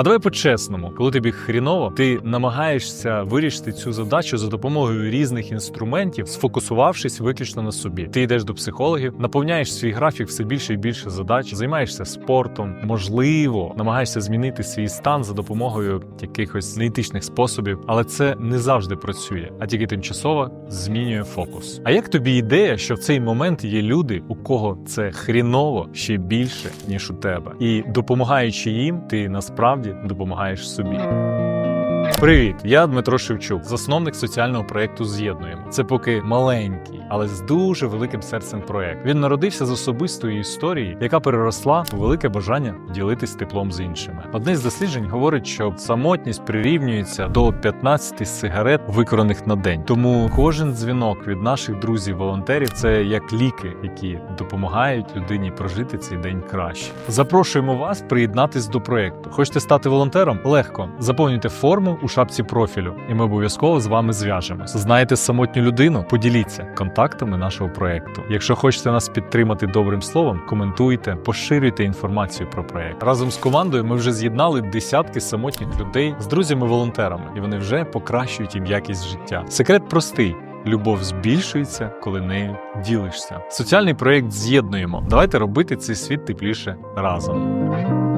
А давай по-чесному, коли тобі хріново, ти намагаєшся вирішити цю задачу за допомогою різних інструментів, сфокусувавшись виключно на собі. Ти йдеш до психологів, наповняєш свій графік все більше і більше задач, займаєшся спортом, можливо, намагаєшся змінити свій стан за допомогою якихось неетичних способів, але це не завжди працює, а тільки тимчасово змінює фокус. А як тобі ідея, що в цей момент є люди, у кого це хріново ще більше ніж у тебе, і допомагаючи їм, ти насправді допомагаєш собі. Привіт, я Дмитро Шевчук, засновник соціального проєкту З'єднуємо. Це поки маленький, але з дуже великим серцем проєкт. Він народився з особистої історії, яка переросла у велике бажання ділитись теплом з іншими. Одне з досліджень говорить, що самотність прирівнюється до 15 сигарет, виконаних на день. Тому кожен дзвінок від наших друзів-волонтерів це як ліки, які допомагають людині прожити цей день краще. Запрошуємо вас приєднатись до проєкту. Хочете стати волонтером? Легко заповнюйте форму у шапці профілю, і ми обов'язково з вами зв'яжемось. Знаєте самотню людину? Поділіться контактами нашого проєкту. Якщо хочете нас підтримати добрим словом, коментуйте, поширюйте інформацію про проєкт. Разом з командою ми вже з'єднали десятки самотніх людей з друзями-волонтерами, і вони вже покращують їм якість життя. Секрет простий. Любов збільшується, коли нею ділишся. Соціальний проєкт з'єднуємо. Давайте робити цей світ тепліше разом.